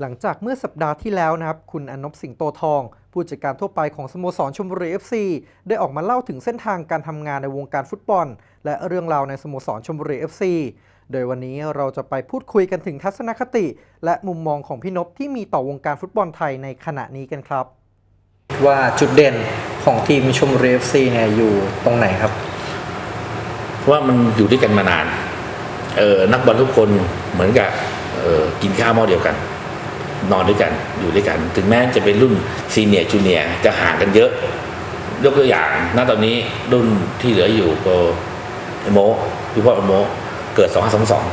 หลังจากเมื่อสัปดาห์ที่แล้วนะครับ คุณอนบสิงโตทอง ผู้จัดการทั่วไปของสโมสรชมบุรี FC ได้ออกมาเล่าถึงเส้นทางการทำงานในวงการฟุตบอล และเรื่องราวในสโมสรชมบุรี FC โดยวันนี้เราจะไปพูดคุยกันถึงทัศนคติ และมุมมองของพี่นพที่มีต่อวงการฟุตบอลไทยในขณะนี้กันครับ ว่าจุดเด่นของทีมชมบุรี FC เนี่ยอยู่ตรงไหนครับ ว่ามันอยู่ด้วยกันมานานเออนักบอลทุกคนเหมือนกับเออกินข้าวหม้อเดียวกัน นอนด้วยกันอยู่ด้วยกัน ถึงแม้จะเป็นรุ่นซีเนียร์จูเนียร์จะห่างกันเยอะ ยกตัวอย่างณตอนนี้รุ่นที่เหลืออยู่ก็ไอโมพี่พ่อไอโมเกิดสองห้าสองสอง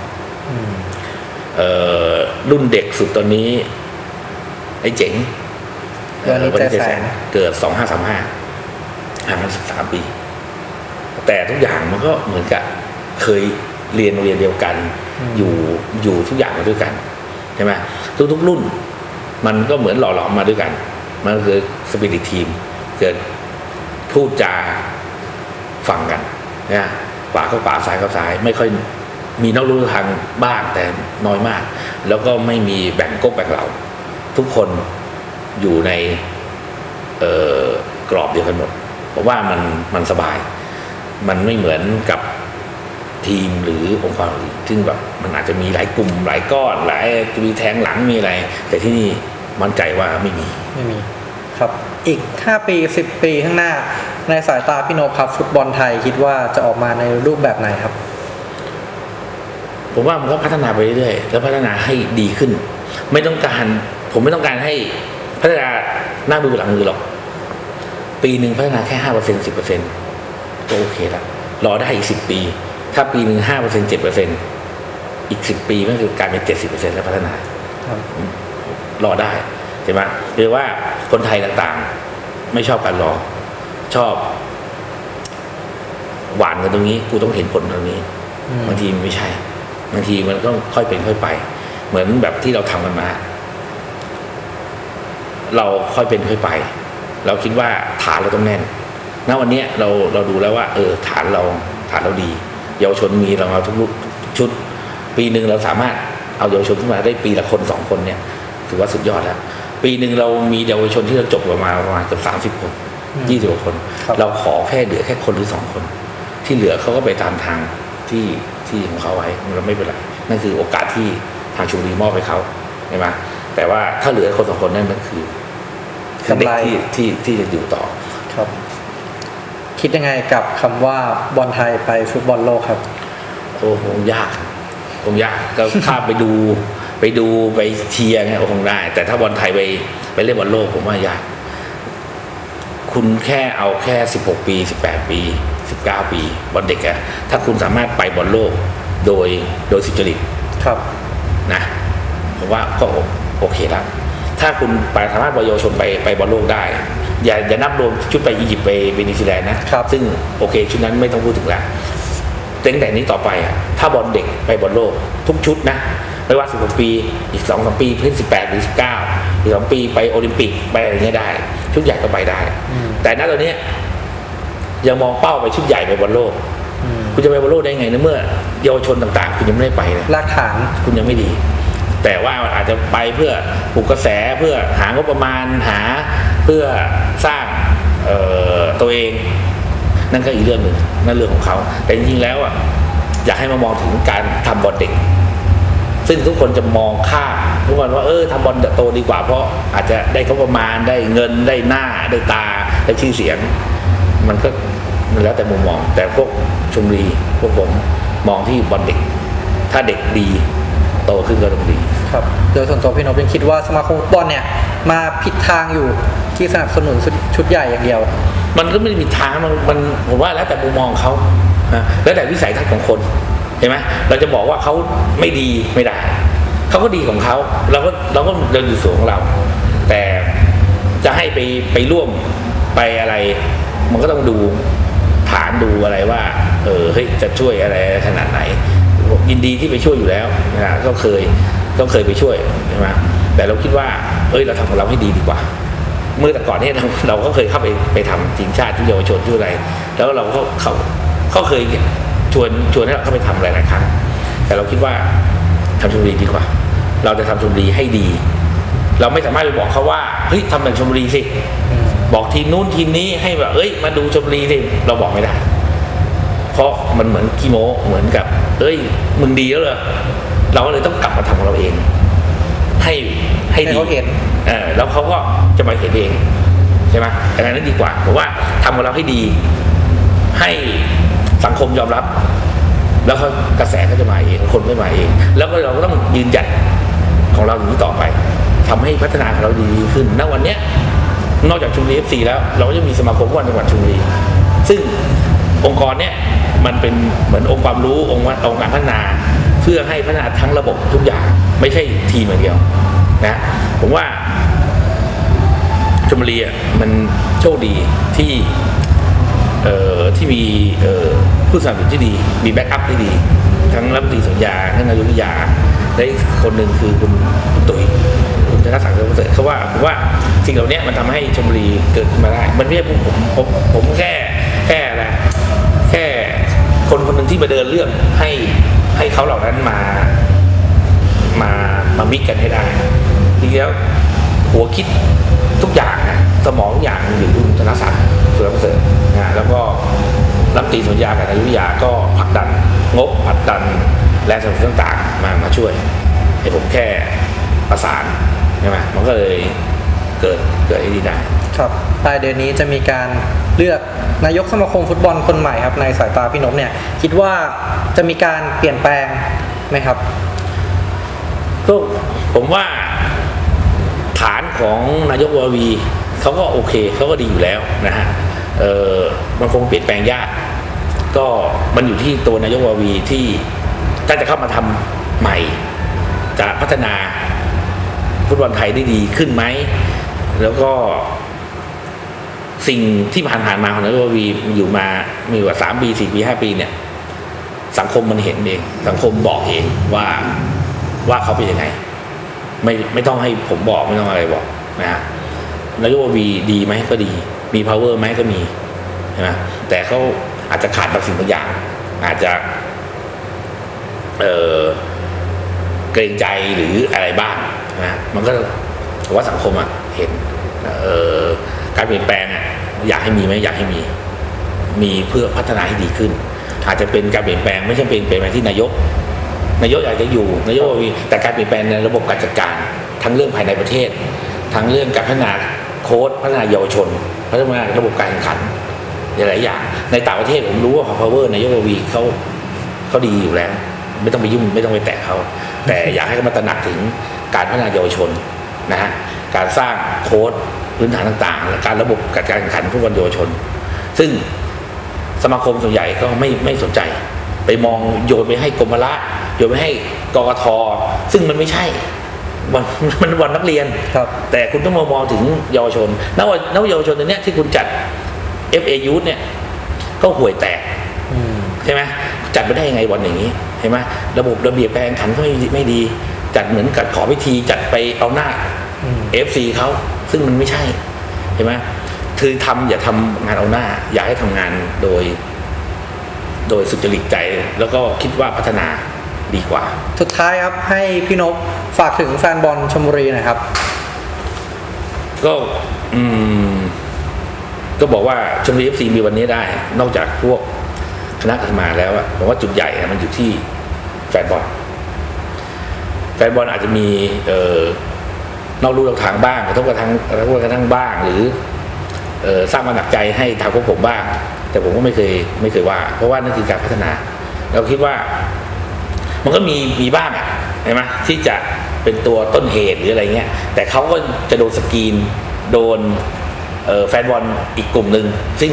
เอ่อรุ่นเด็กสุดตอนนี้ ไอ้เจ๋งวันนี้เอ่อใจแสนเกิดสองห้าสามห้าห่างกันสิบสามปี แต่ทุกอย่างมันก็เหมือนกับเคยเรียนโรงเรียนเดียวกัน อยู่อยู่ทุกอย่างมาด้วยกันใช่ไหม ทุกๆรุ่น มันก็เหมือนหล่อหลอมมาด้วยกัน มันคือสปิริตทีมเกิดพูดจาฟังกันนะขวาก็ขวาซ้ายก็ซ้าย ไม่ค่อยมีนอกรู้ทางบ้างแต่น้อยมาก แล้วก็ไม่มีแบ่งก๊กแบ่งเหล่าทุกคนอยู่ในกรอบเดียวกันหมดเพราะว่ามันมันสบาย มันไม่เหมือนกับทีมหรือองค์กรอื่น ซึ่งแบบมันอาจจะมีหลายกลุ่มหลายก้อนหลายมีแทงหลังมีอะไร แต่ที่นี่มั่นใจว่าไม่มีไม่มี ครับ อีก 5 ปี 10 ปีข้างหน้า ในสายตาพี่นพครับ ฟุตบอลไทยคิดว่าจะออกมาในรูปแบบไหนครับ ผมว่ามันก็พัฒนาไปเรื่อยๆแล้วพัฒนาให้ดีขึ้น ไม่ต้องการ ผมไม่ต้องการให้พัฒนาหน้าดูหลังมือหรอก ปีหนึ่งพัฒนาแค่ห้าเปอร์เซ็นสิบเปอร์เซ็นก็โอเคละรอได้อีกสิบปี ถ้าปีหนึ่งห้าเปอร์เซ็นเจ็ดเปอร์เซ็น อีกสิบปีมันคือการเป็นเจ็ดสิบเปอร์เซ็นแล้วพัฒนาครับรอได้ใช่ไหมหรือว่าคนไทยต่างๆ ไม่ชอบการรอ ชอบ หวานกันตรงนี้กูต้องเห็นผลตรงนี้อืมบางทีมันไม่ใช่บางทีมันก็ค่อยเป็นค่อยไป เหมือนแบบที่เราทำกันมา เราค่อยเป็นค่อยไป เราคิดว่าฐานเราต้องแน่นณวันเนี้ยเราเราดูแล้วว่า เออ ฐานเราฐานเราดี เยาวชนมีเราเอาทุกรุ่นทุกชุด ปีหนึ่งเราสามารถเอาเยาวชนขึ้นมาได้ปีละคนสองคนเนี่ยถือว่าสุดยอดแล้ว ปีหนึ่งเรามีเยาวชนที่เราจบประมาณประมาณเกือบสามสิบคนอืมยี่สิบกว่าคนครับเราขอแค่เหลือแค่คนหรือสองคน ที่เหลือเขาก็ไปตามทางที่ที่ของเขาไว้เราไม่เป็นไรนั่นคือโอกาสที่ทางชูรีมอบให้เขาใช่ไหมแต่ว่าถ้าเหลือคนสองคนนั่นมันคือคือเด็กกำไรที่ที่ที่จะอยู่ต่อครับ คิดยังไงกับคำว่าบอลไทยไปฟุตบอลโลกครับโอ้คงยากค งยากก็ถ้าไปดูไปดูไปเชียร์เนี่ยคงได้ แต่ถ้าบอลไทยไปไปเล่นบอลโลกผมว่ายาก คุณแค่เอาแค่สิบหกปีสิบแปดปีสิบเก้าปีบอลเด็กอะถ้าคุณสามารถไปบอลโลกโดยโดยสุจริตครับนะผมว่าก็โอเคแล้วถ้าคุณไปสามารถบอลเยาวชนไปไปบอลโลกได้ อย่าอย่านับรวมชุดไปอียิปต์ไปไปนิวซีแลนด์นะครับซึ่งโอเคชุดนั้นไม่ต้องพูดถึงแล้ว ตั้งแต่นี้ต่อไปอะถ้าบอลเด็กไปบอลโลกทุกชุดนะไม่ว่า16ปีอีก2อสปีเพิ่ง18หรือ19อีก2ปีไปโอลิมปิกไปอะไรเงี้ยได้ ชุดใหญ่ก็ไปได้อืมแต่ณตอนเนี้ยยังมองเป้าไปชุดใหญ่ไปบอลโลกอืมคุณจะไปบอลโลกได้ไงในเมื่อเยาวชนต่างๆ คุณยังไม่ได้ไปเลยรากฐานคุณยังไม่ดี แต่ว่าอาจจะไปเพื่อปลุกกระแสเพื่อหางบประมาณหาเพื่อสร้างเอ่อตัวเอง นั่นก็อีกเรื่องหนึ่งนั่นเรื่องของเขา แต่จริงๆแล้วอะอยากให้มามองถึงการทำบอลเด็ก ซึ่งทุกคนจะมองข้าทุกคนว่าเออทำบอลโตดีกว่าเพราะอาจจะได้งบประมาณได้เงินได้หน้าได้ตาได้ชื่อเสียง มันก็มันแล้วแต่มุมมอง แต่พวกชมรีพวกผมมองที่บอลเด็ก ถ้าเด็กดี โตขึ้นก็ต้องดีครับโดยส่วนตัวพี่นพยังคิดว่าสมาคมฟุตบอลเนี่ยมาผิดทางอยู่ที่สนับสนุนชุดชุดใหญ่อย่างเดียว มันก็ไม่ได้มีทางมันมันผมว่าแล้วแต่มุมมองเขานะแล้วแต่วิสัยทัศน์ของคนเห็นไหมเราจะบอกว่าเขาไม่ดีไม่ได้เขาก็ดีของเขาเราก็เราก็เดินอยู่ส่วนของเรา แต่จะให้ไปไปร่วมไปอะไร มันก็ต้องดูฐานดูอะไรว่า เออเฮ้ยจะช่วยอะไรขนาดไหน ยินดีที่ไปช่วยอยู่แล้วนะก็เคยก็เคยไปช่วยใช่ไหมแต่เราคิดว่า เอ้ยเราทำของเราให้ดีดีกว่า เมื่อแต่ก่อนเนี่ยเราเราก็เคยเข้าไปไปทำทีมชาติที่เยาวชนที่อะไร แล้วเราก็เขาเขาเคยชวนชวนให้เราเข้าไปทำหลายๆครั้ง แต่เราคิดว่าทำชมรีดีกว่า เราจะทำชมรีให้ดี เราไม่สามารถไปบอกเขาว่าเฮ้ยทำแบบชมบุรีสิบอกทีมนู้นทีมนี้ให้แบบเอ้ยมาดูชมบุรีสิเราบอกไม่ได้ เพราะมันเหมือนกีโมเหมือนกับ เอ้ย มึงดีแล้วเหรอเราก็เลยต้องกลับมาทำของเราเอง ให้ให้ให้ดีเขาเห็นเออแล้วเขาก็จะมาเห็นเองใช่ไหมแต่งั้นดีกว่าผมว่าทำของเราให้ดี ให้สังคมยอมรับ แล้วเขากระแสก็จะมาเองคนก็มาเอง แล้วก็เราก็ต้องยืนหยัดของเราอย่างนี้ต่อไปทำให้พัฒนาของเราดีขึ้นณวันเนี้ยนอกจากชุมบุรีเอฟซีแล้ว เราก็จะมีสมาคมฟุตบอลจังหวัดชุมบุรีซึ่งองค์กรเนี้ย มันเป็นเหมือนองค์ความรู้องค์องค์การพัฒนา เพื่อให้พัฒนาทั้งระบบทุกอย่างไม่ใช่ทีมอย่างเดียวนะผมว่าชมบุรีอะมันโชคดีที่เอ่อที่มีเอ่อผู้สนับสนุนที่ดี มีแบ็กอัพที่ดี ทั้งรัฐมนตรีสัญญาทั้งนายกวิทยาและอีกคนหนึ่งคือคุณตุ๋ยคุณธนศักดิ์เกษตรเขาว่าผมว่าสิ่งเหล่านี้มันทำให้ชมบุรีเกิดขึ้นมาได้ มันไม่ใช่ผมผมผมผมแค่แค่อะไรแค่ คนคนหนึ่งที่มาเดินเรื่องให้ให้เขาเหล่านั้นมามามามิกกันให้ได้จริงแล้วหัวคิดทุกอย่างนะสมองทุกอย่างอยู่ที่คุณธนศักดิ์สุรประเสริฐนะแล้วก็รัฐตีสัญญากับนายกวิทยาก็ผลักดันงบผลักดันแรงสนับสนุนต่างๆมามาช่วย ให้ผมแค่ประสานใช่ไหมมันก็เลยเกิดเกิดไอ้นี่ได้ ครับปลายเดือนนี้จะมีการเลือกนายกสมาคมฟุตบอลคนใหม่ครับในสายตาพี่นพเนี่ยคิดว่าจะมีการเปลี่ยนแปลงไหมครับก็ผมว่าฐานของนายกววีเขาก็โอเคเขาก็ดีอยู่แล้วนะฮะเออมันคงเปลี่ยนแปลงยาก ก็มันอยู่ที่ตัวนายกววีที่ถ้าจะเข้ามาทำใหม่ จะพัฒนาฟุตบอลไทยได้ดีขึ้นไหม แล้วก็ สิ่งที่ผ่านๆมาของนายกววีอยู่มามีอยู่ว่าสามปีสี่ปีห้าปีเนี่ย สังคมมันเห็นเอง สังคมบอกเองว่าว่าเขาเป็นยังไง ไม่ไม่ต้องให้ผมบอกไม่ต้องอะไรบอกนะฮะนายกวีดีไหมก็ดี มี power ไหมก็มีใช่ไหมแต่เขาอาจจะขาดบางสิ่งบางอย่าง อาจจะ เออเกรงใจหรืออะไรบ้างนะมันก็ผมว่าสังคมอะเห็น เออ การเปลี่ยนแปลงอะอยากให้มีไหมอยากให้มี มีเพื่อพัฒนาให้ดีขึ้น อาจจะเป็นการเปลี่ยนแปลงไม่ใช่เป็นเปลี่ยนแปลงที่นายก นายกอยากจะอยู่ นายกมีแต่การเปลี่ยนแปลงในระบบการจัดการ ทั้งเรื่องภายในประเทศ ทั้งเรื่องการพัฒนาโค้ดพัฒนาเยาวชน พัฒนาระบบการแข่งขันหลายอย่าง ในต่างประเทศผมรู้ว่า power นายกวีเขาเขาดีอยู่แล้ว ไม่ต้องไปยุ่งไม่ต้องไปแตะเขาแต่อยากให้เขามาตระหนักถึงการพัฒนาเยาวชนนะฮะการสร้างโค้ด พื้นฐานต่างๆและการระบบการแข่งขันฟุตบอลเยาวชน ซึ่งสมาคมส่วนใหญ่ก็ไม่ไม่สนใจ ไปมองโยนไปให้กรมละโยนไปให้กกทซึ่งมันไม่ใช่วันมันวันนักเรียนครับแต่คุณต้องมามองถึงเยาวชนนักวันนักเยาวชนตัวเนี้ยที่คุณจัด FA Youth เนี่ยก็ห่วยแตกอืมใช่ไหมจัดไปได้ยังไงวันอย่างนี้เห็นไหมระบบระเบียบการแข่งขันก็ไม่ไม่ดี จัดเหมือนกัดขอพิธีจัดไปเอาหน้าอืม FC เขา ซึ่งมันไม่ใช่เห็นไหมคือทำอย่าทำงานเอาหน้า อยากให้ทำงานโดย โดยสุจริตใจ แล้วก็คิดว่าพัฒนาดีกว่า สุดท้ายครับให้พี่นพฝากถึงแฟนบอลชมบุรีหน่อยครับ ก็อืมก็บอกว่าชมบุรีเอฟซีมีวันนี้ได้ นอกจากพวกคณะกรรมาแล้วอะผมว่าจุดใหญ่อะมันอยู่ที่แฟนบอลแฟนบอลอาจจะมีเอ่อ นอกรูนอกทางบ้างกระทบกระทั่งกระทบกระทั่งบ้าง หรืออสร้างความหนักใจให้ทางพวกผมบ้าง แต่ผมก็ไม่เคยไม่เคยว่า เพราะว่านั่นคือการพัฒนา เราคิดว่า มันก็มีมีบ้างอะใช่ไหมที่จะเป็นตัวต้นเหตุหรืออะไรเงี้ยแต่เขาก็จะโดนสกรีนโดนแฟนบอลอีกกลุ่มหนึ่งซึ่ง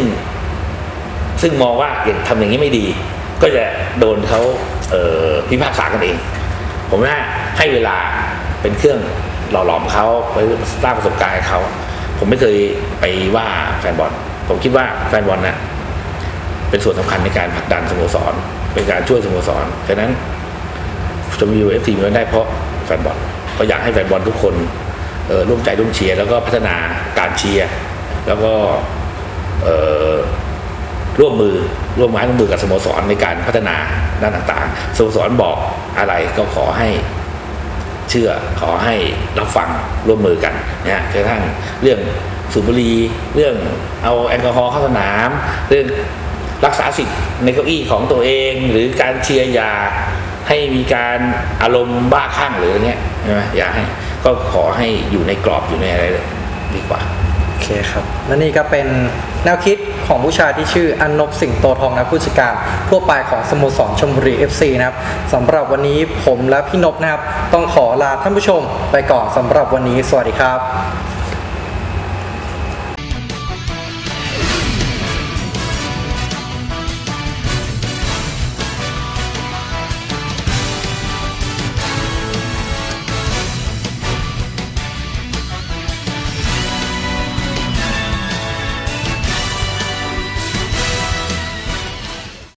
ซึ่งมองว่าอย่างทำอย่างนี้ไม่ดี ก็จะโดนเขาเพิพากษากันเอง ผมว่าให้เวลาเป็นเครื่อง หล่อหลอมเขาไปสร้างประสบการณ์ให้เขา ผมไม่เคยไปว่าแฟนบอล ผมคิดว่าแฟนบอลน่ะเป็นส่วนสำคัญในการผลักดันสโมสร เป็นการช่วยสโมสรฉะนั้นชมยูเอฟซีมันได้เพราะแฟนบอลก็อยากให้แฟนบอลทุกคนร่วมใจร่วมเชียร์แล้วก็พัฒนาการเชียร์แล้วก็ร่วมมือร่วมไม้ร่วมมือกับสโมสรในการพัฒนาด้านต่างๆสโมสรบอกอะไรก็ขอให้ เชื่อขอให้รับฟังร่วมมือกันนะฮะกระทั่งเรื่องสูบบุหรี่เรื่องเอาแอลกอฮอล์เข้าสนาม เรื่องรักษาสิทธิ์ในเก้าอี้ของตัวเอง หรือการเชียร์ยาให้มีการอารมณ์บ้าคลั่งหรืออะไรเงี้ยใช่ไหมอย่าให้ก็ขอให้อยู่ในกรอบอยู่ในอะไรดีกว่า เคครับและนี่ก็เป็นแนวคิดของผู้ชายที่ชื่ออนนบสิงโตทองนะผู้จัดการทั่วไปของสโมสรชมบุรี FC นะครับสำหรับวันนี้ผมและพี่นบนะครับ ต้องขอลาท่านผู้ชมไปก่อนสำหรับวันนี้ สวัสดีครับ